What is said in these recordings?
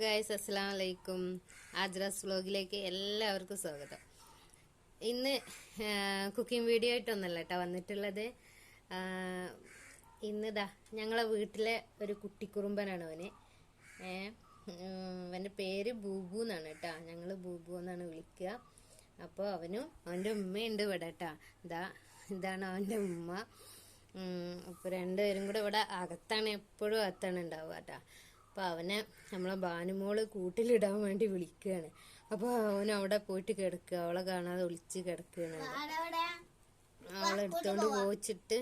Guys അസ്സലാം വലൈക്കും ആജ്രാസ് വ്ലോഗിലേക്ക് എല്ലാവർക്കും സ്വാഗതം. ഇന്ന് കുക്കിംഗ് വീഡിയോ ആയിട്ടൊന്നല്ല കേട്ടോ വന്നിട്ടുള്ളത്. ഇന്നിതാ ഞങ്ങളെ വീട്ടിലെ ഒരു കുട്ടിക്കുറുമ്പനാണ് അവന്. അവന്റെ പേര് ബൂബു എന്നാണ് കേട്ടോ ഞങ്ങൾ ബൂബു എന്നാണ് വിളിക്കുക. അപ്പോൾ അവനും അവന്റെ ഉമ്മയുണ്ട് ഇവിടെ കേട്ടോ ഇതാ ഇതാണ് അവന്റെ ഉമ്മ. അപ്പോൾ അപ്പൊ രണ്ടുപേരും കൂടെ ഇവിടെ അകത്താണ് എപ്പോഴും അകത്താണ് ഉണ്ടാവുക കേട്ടോ അപ്പൊ അവനെ നമ്മളെ ഭാനുമോൾ കൂട്ടിലിടാൻ വേണ്ടി വിളിക്കുകയാണ് അപ്പോൾ അവൻ അവിടെ പോയിട്ട് കിടക്കുക. അവളെ കാണാതെ ഒളിച്ച് കിടക്കുകയാണ്. അവളെ എടുത്തോണ്ട് പോയിച്ചിട്ട്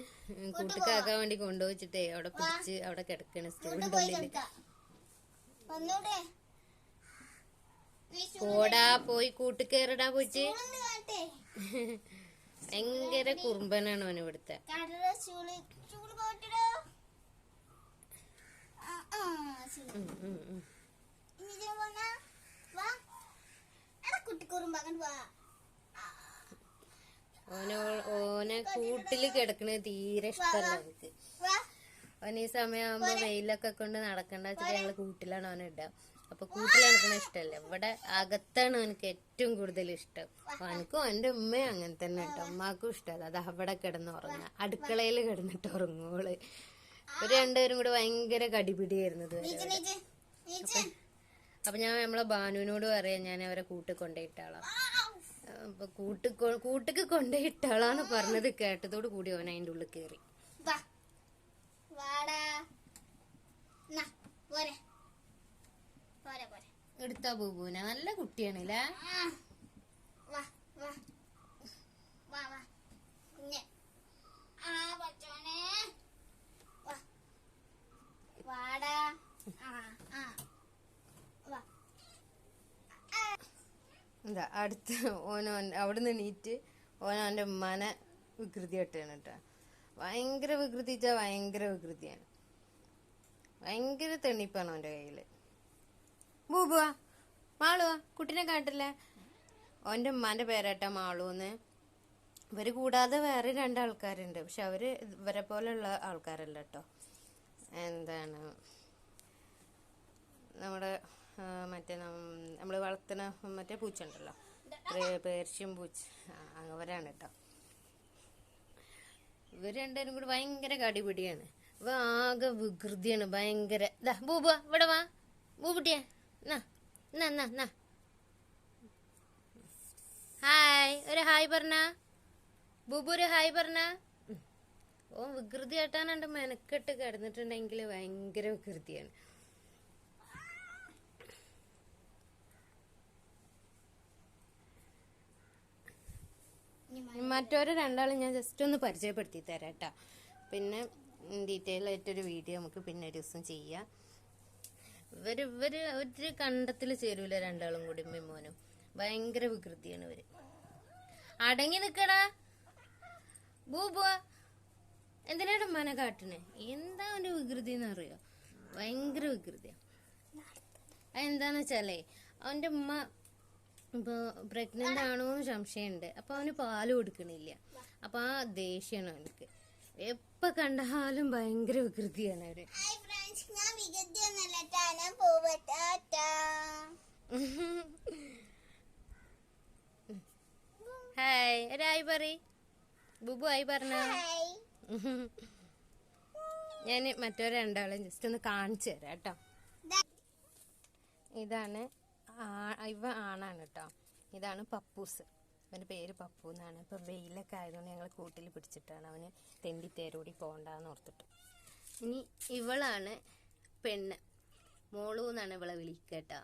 കൂട്ടുകാക്കാൻ വേണ്ടി കൊണ്ടുപോയിച്ചിട്ടേ അവിടെ പിടിച്ച് അവിടെ കിടക്കണ. ഒന്നൂടെ പോടാ പോയി കൂട്ടുകയറിടാ പോയിച്ച് ഭയങ്കര കുറുമ്പനാണ് അവൻ ഇവിടുത്തെ കാട്ടറ ചൂളി ചൂളി പോയിട്ടോ ആ ആ ശരി ഉം, ഉം, ഉം. ഇനി ഞാൻ പോന്നാ വാ എടാ കുട്ടി കുറുമ്പാകൻ വാ ഓനെ ഓനെ കൂട്ടിൽ കിടക്കണത് തീരെ ഇഷ്ടമല്ല അവർക്ക് അവൻ ഈ സമയമാകുമ്പോ വെയിലൊക്കെ കൊണ്ട് നടക്കണ്ട വെച്ചിട്ട് ഞങ്ങൾ കൂട്ടിലാണ് അവനെ ഇടുക. അപ്പൊ കൂട്ടിൽ നടക്കണ ഇഷ്ടമല്ല. ഇവിടെ അകത്താണ് അവനക്ക് ഏറ്റവും കൂടുതൽ ഇഷ്ടം. അവനക്കും അവന്റെ ഉമ്മയും അങ്ങനെ തന്നെ കേട്ടോ ഉമ്മാക്കും ഇഷ്ടമല്ല. അത് അവിടെ കിടന്ന് ഉറങ്ങുക. അടുക്കളയിൽ കിടന്നിട്ട് ഉറങ്ങോൾ ഒരു രണ്ടുപേരും കൂടെ ഭയങ്കര കടിപിടിയായിരുന്നു അപ്പൊ ഞാൻ നമ്മളെ ബാനുവിനോട് പറയാം ഞാൻ അവരെ കൂട്ടി കൊണ്ടുപോയിട്ടാളാം അപ്പൊ കൂട്ടി കൂട്ടിക്ക് കൊണ്ടുപോയിട്ടാളാന്ന് പറഞ്ഞത് കേട്ടതോട് കൂടി അവൻ അതിന്റെ ഉള്ളിൽ കയറി എടുത്താ ബൂബുവിനെ. നല്ല കുട്ടിയാണല്ലേ. വാ വാ. വാ വാ. ആ വാ വാടാ ആ ആ വാ എന്താ അടുത്ത് ഓനോ അവിടുന്ന് നീറ്റ് ഓനോ അവന്റെ ഉമ്മാനെ വികൃതി കെട്ടാണ് കേട്ടോ. ഭയങ്കര വികൃതി വെച്ചാൽ ഭയങ്കര വികൃതിയാണ്. ഭയങ്കര തെണ്ണിപ്പാണ് അവന്റെ കയ്യിൽ ബൂബുവാ മാളുവാ കുട്ടിനെ കാട്ടില്ല? ഓന്റെ ഉമ്മാന്റെ പേരാട്ടാ മാളൂന്ന് ഇവർ കൂടാതെ വേറെ രണ്ടാൾക്കാരുണ്ട്. പക്ഷെ അവർ ഇവരെ പോലെയുള്ള ആൾക്കാരല്ല കേട്ടോ. എന്താണ്? നമ്മുടെ മറ്റേ നമ്മൾ വളർത്തുന്ന മറ്റേ പൂച്ച ഉണ്ടല്ലോ പേർഷ്യൻ പൂച്ച. അവരാണ് കേട്ടോ ഇവർ രണ്ടുപേരും കൂടി ഭയങ്കര കടിപിടിയാണ്. ഇവ ആകെ വികൃതിയാണ് ഭയങ്കര. ബൂബ ഇവിടെ വാ. ബൂബുട്ടിയെ എന്നാ നാ നാ നാ ഹായ് ഒരു ഹായ് പറഞ്ഞ. ബൂബു ഒരു ഹായ് പറഞ്ഞ. ഓ വികൃതി ആയിട്ടാണ് മെനക്കെട്ട് കിടന്നിട്ടുണ്ടെങ്കിൽ ഭയങ്കര വികൃതിയാണ്. മറ്റൊരു രണ്ടാളും ഞാൻ ജസ്റ്റ് ഒന്ന് പരിചയപ്പെടുത്തി തരാം കേട്ടോ പിന്നെ ഡീറ്റെയിൽ ആയിട്ടൊരു വീഡിയോ നമുക്ക് പിന്നെ ഒരു ദിവസം ചെയ്യാം. ഇവർ ഇവർ ഒരു കണ്ടത്തിൽ ചേരൂല രണ്ടാളും കൂടി മിമോനും ഭയങ്കര വികൃതിയാണ് ഇവർ. അടങ്ങി നിക്കടാ. ബൂബുവ എന്തിനാണ് മന കാട്ടണേ? എന്താ ഒരു വികൃതി എന്ന് അറിയോ? ഭയങ്കര വികൃതിയാ. അതെന്താന്ന് വെച്ചാലേ അവന്റെ ഉമ്മ ഇപ്പൊ പ്രഗ്നന്റ് ആണോ എന്ന് സംശയമുണ്ട് അപ്പോൾ അവന് പാൽ കൊടുക്കണില്ല. അപ്പോൾ ആ ദേഷ്യമാണ് അവനക്ക്. എപ്പ കണ്ടാലും ഭയങ്കര വികൃതിയാണ് അവർ. ഹായ് ഹായ് പറ ബുബു ആയി പറഞ്ഞ? ഞാൻ മറ്റൊരു രണ്ടാളും ജസ്റ്റ് ഒന്ന് കാണിച്ചു തരാം കേട്ടോ ഇതാണ് ഇവ ആണാണ് കേട്ടോ ഇതാണ് പപ്പൂസ്. അവന്റെ പേര് പപ്പു എന്നാണ് ഇപ്പൊ വെയിലൊക്കെ ആയതുകൊണ്ട് ഞങ്ങൾ കൂട്ടിൽ പിടിച്ചിട്ടാണ് അവന് തെണ്ടി തേരോടി പോകണ്ടെന്ന് ഓർത്തിട്ട്. ഇനി ഇവളാണ് പെണ്ണ്. മോളു എന്നാണ് ഇവളെ വിളിക്കുക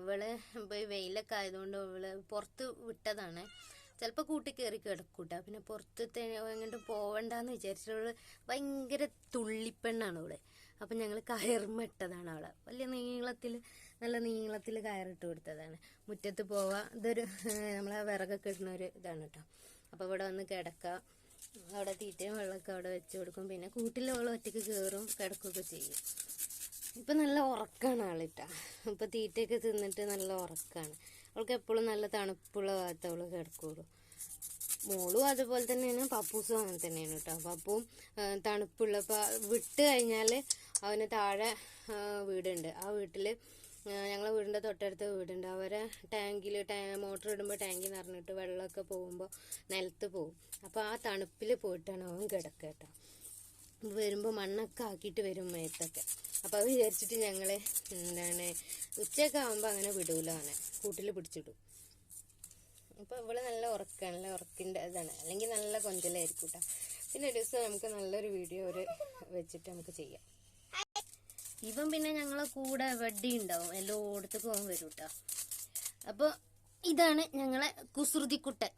ഇവൾ ഇപ്പൊ ഈ വെയിലൊക്കെ ആയതുകൊണ്ട് ഇവൾ പുറത്ത് വിട്ടതാണ്. ചിലപ്പോൾ കൂട്ടി കയറി കിടക്കൂട്ടാ പിന്നെ പുറത്ത് എങ്ങോട്ട് പോവണ്ടെന്ന് വിചാരിച്ചിട്ട് ഭയങ്കര തുള്ളിപ്പെണ്ണാണ് അവൾ അപ്പം ഞങ്ങൾ കയറുമിട്ടതാണ് അവിടെ വലിയ നീളത്തിൽ നല്ല നീളത്തിൽ കയറിട്ട് കൊടുത്തതാണ്. മുറ്റത്ത് പോവാ ഇതൊരു നമ്മളെ വിറകൊക്കെ ഇടുന്ന ഒരു ഇതാണ് കേട്ടോ അപ്പോൾ ഇവിടെ വന്ന് കിടക്കുക അവിടെ തീറ്റയും വെള്ളമൊക്കെ അവിടെ വെച്ച് കൊടുക്കും. പിന്നെ കൂട്ടിൽ ഒറ്റയ്ക്ക് കയറും കിടക്കുകയൊക്കെ ചെയ്യും. ഇപ്പം നല്ല ഉറക്കമാണ് ആളിട്ട ഇപ്പം തീറ്റയൊക്കെ തിന്നിട്ട് നല്ല ഉറക്കമാണ് അവൾക്ക് എപ്പോഴും നല്ല തണുപ്പുള്ള ഭാഗത്ത് അവൾ കിടക്കുള്ളൂ. മോളും അതുപോലെ തന്നെയാണ് പപ്പൂസും അങ്ങനെ തന്നെയാണ് കേട്ടോ പപ്പും ആ, തണുപ്പുള്ള വിട്ട് കഴിഞ്ഞാൽ അവന് താഴെ വീടുണ്ട്. ആ വീട്ടിൽ ഞങ്ങളെ വീടിന്റെ തൊട്ടടുത്ത വീടുണ്ട്. അവരെ ടാങ്കിൽ ടാ മോട്ടർ ഇടുമ്പോൾ ടാങ്കിൽ നിറഞ്ഞിട്ട് വെള്ളമൊക്കെ പോകുമ്പോൾ നിലത്ത് പോകും. അപ്പോൾ ആ തണുപ്പിൽ പോയിട്ടാണ് അവൻ കിടക്കുക കേട്ടോ വരുമ്പോൾ മണ്ണൊക്കെ ആക്കിയിട്ട് വരും മേത്തൊക്കെ. അപ്പോൾ അത് വിചാരിച്ചിട്ട് ഞങ്ങൾ എന്താണ് ഉച്ചയൊക്കെ ആകുമ്പോൾ അങ്ങനെ വിടൂല അവനെ. കൂട്ടിൽ പിടിച്ചിടും. അപ്പോൾ ഇവൾ നല്ല ഉറക്കാണ് നല്ല ഉറക്കിന്റെ ഇതാണ്. അല്ലെങ്കിൽ നല്ല കൊഞ്ചലായിരിക്കും കേട്ടോ പിന്നെ ഒരു ദിവസം നമുക്ക് നല്ലൊരു വീഡിയോ ഒരു വെച്ചിട്ട് നമുക്ക് ചെയ്യാം. ഇവൻ പിന്നെ ഞങ്ങളെ കൂടെ വെഡ്ഡി ഉണ്ടാവും എല്ലായിടത്തേക്കും അവൻ വരും കേട്ടോ അപ്പോൾ ഇതാണ് ഞങ്ങളെ കുസൃതിക്കുട്ടൻ.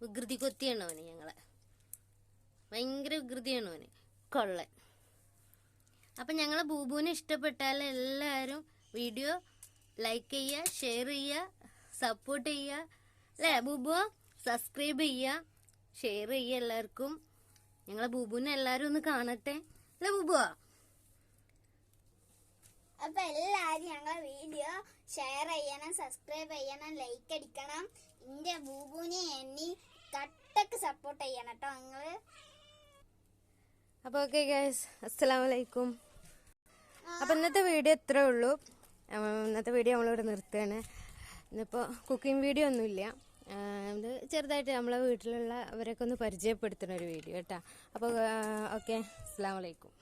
വികൃതി കൊത്തിയാണ് അവന് ഞങ്ങളെ. ഭയങ്കര വികൃതിയാണ് അവന്. കൊള്ളൻ. അപ്പം ഞങ്ങളെ ബൂബുവിനെ ഇഷ്ടപ്പെട്ടാൽ എല്ലാവരും വീഡിയോ ലൈക്ക് ചെയ്യുക ഷെയർ ചെയ്യുക സപ്പോർട്ട് ചെയ്യുക. അല്ലേ ബൂബു? സബ്സ്ക്രൈബ് ചെയ്യുക ഷെയർ ചെയ്യുക എല്ലാവർക്കും. ഞങ്ങളെ ബൂബുവിനെ എല്ലാവരും ഒന്ന് കാണട്ടെ. അല്ലേ ബൂബുവാ അപ്പൊ എല്ലാരും ഞങ്ങളെ വീഡിയോ ഷെയർ ചെയ്യണം സബ്സ്ക്രൈബ് ചെയ്യണം ലൈക്ക് അടിക്കണം. എന്റെ ബൂബുനെ എണ്ണി കട്ടക്ക് സപ്പോർട്ട് ചെയ്യണം കേട്ടോ നിങ്ങൾ. അപ്പൊ ഓക്കെ ഗൈസ് അസ്സലാമലൈക്കും. അപ്പൊ ഇന്നത്തെ വീഡിയോ ഇത്രേ ഉള്ളൂ. ഇന്നത്തെ വീഡിയോ നമ്മളിവിടെ നിർത്തുകയാണ്. ഇന്നിപ്പോൾ കുക്കിംഗ് വീഡിയോ ഒന്നുമില്ല. ഇത് ചെറുതായിട്ട് നമ്മളെ വീട്ടിലുള്ള അവരൊക്കെ ഒന്ന് പരിചയപ്പെടുത്തുന്ന ഒരു വീഡിയോ കേട്ടോ. അപ്പോൾ ഓക്കെ അസ്സാം വലൈക്കും